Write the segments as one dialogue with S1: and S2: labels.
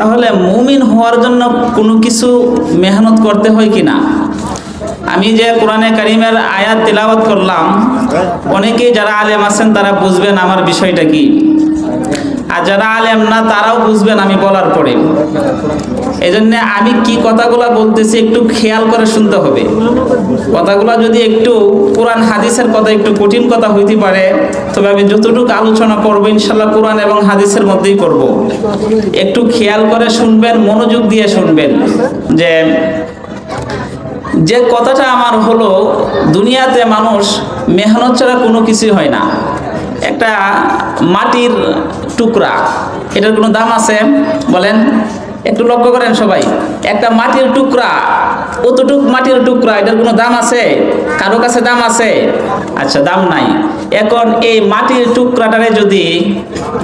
S1: তাহলে মুমিন হওয়ার জন্য কোনো কিছু মেহনত করতে হয় কি না? আমি যে কোরআনে কারিমের আয়াত তেলাওয়াত করলাম, অনেকেই যারা আলেম আছেন তারা বুঝবেন আমার বিষয়টা কি। আর যারা আলেম না, তারাও বুঝবেন আমি বলার পরে। এই জন্য আমি কি কথাগুলো বলতেছি একটু খেয়াল করে শুনতে হবে। কথাগুলো যদি একটু কোরআন হাদিসের কথা, একটু কঠিন কথা হইতে পারে, তবে আমি যতটুকু আলোচনা করব, ইনশাল্লাহ কোরআন এবং হাদিসের মধ্যেই করব। একটু খেয়াল করে শুনবেন, মনোযোগ দিয়ে শুনবেন যে যে কথাটা আমার হলো, দুনিয়াতে মানুষ মেহনত ছাড়া কোনো কিছুই হয় না। একটা মাটির টুকরা, এটার কোনো দাম আছে? বলেন, একটু লক্ষ্য করেন সবাই। একটা মাটির টুকরা, অতটুক মাটির টুকরা, এটার কোনো দাম আছে? কারও কাছে দাম আছে? আচ্ছা দাম নাই। এখন এই মাটির টুকরাটারে যদি,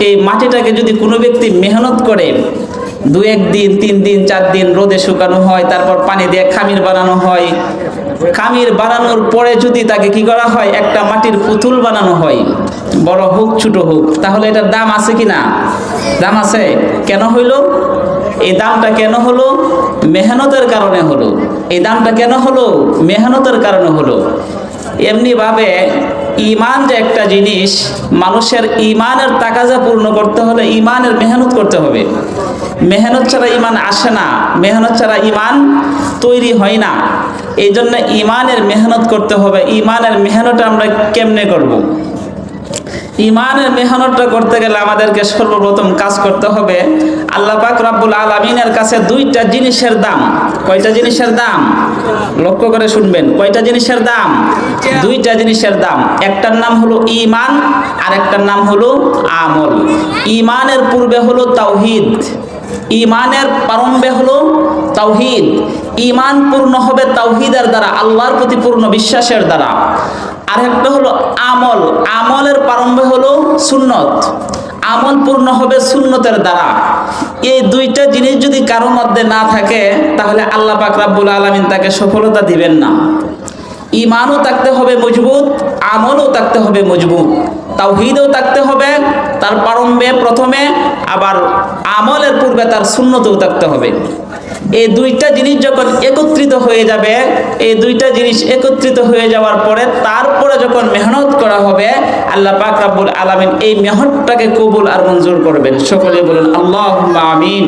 S1: এই মাটিটাকে যদি কোনো ব্যক্তি মেহনত করে, দু এক দিন, তিন দিন, চার দিন রোদে শুকানো হয়, তারপর পানি দিয়ে খামির বানানো হয়, খামির বানানোর পরে যদি তাকে কি করা হয়? একটা মাটির পুতুল বানানো হয়। বড় হোক, ছোট হোক, তাহলে এটার দাম আছে কি না? দাম আছে। কেন হইল? এই দামটা কেন হলো? মেহনতের কারণে হলো। এই দামটা কেন হলো? মেহনতের কারণে হলো। এমনিভাবে ইমান যে একটা জিনিস, মানুষের ইমানের তাকাজা পূর্ণ করতে হলে ইমানের মেহনত করতে হবে। মেহনত ছাড়া ইমান আসে না। মেহনত ছাড়া ইমান তৈরি হয় না। এই জন্য ইমানের মেহনত করতে হবে। ইমানের মেহনত আমরা কেমনে করব। ইমানের মেহনতটা করতে গেলে আমাদেরকে সর্বপ্রথম কাজ করতে হবে আল্লাহ পাক রাব্বুল আলামিনের কাছে দুইটা জিনিসের দাম। কয়টা জিনিসের দাম? লক্ষ্য করে শুনবেন। কয়টা জিনিসের দাম? দুইটা জিনিসের দাম। একটার নাম হলো ইমান আর একটার নাম হলো আমল। ইমানের পূর্বে হলো তাওহিদ। ইমানের প্রারম্ভে হলো তাওহিদ। ইমান পূর্ণ হবে তাওহিদের দ্বারা, আল্লাহর প্রতি পূর্ণ বিশ্বাসের দ্বারা। আর একটা হলো আমল। আমলের প্রারম্ভে হলো সুন্নত। আমল পূর্ণ হবে সুন্নতের দ্বারা। এই দুইটা জিনিস যদি কারোর মধ্যে না থাকে, তাহলে আল্লাহ পাক রাব্বুল আলামিন তাকে সফলতা দিবেন না। ইমানও থাকতে হবে মজবুত, আমলও থাকতে হবে মজবুত। তাওহিদও থাকতে হবে, তার প্রারম্ভে প্রথমে, আবার আমলের পূর্বে তার শূন্যতেও থাকতে হবে। এই দুইটা জিনিস যখন একত্রিত হয়ে যাবে, এই দুইটা জিনিস একত্রিত হয়ে যাওয়ার পরে তারপরে যখন মেহনত করা হবে, আল্লাহ পাক রাব্বুল আলামিন এই মেহনতটাকে কবুল আর মঞ্জুর করবেন। সকলে বলুন আল্লাহ আমিন।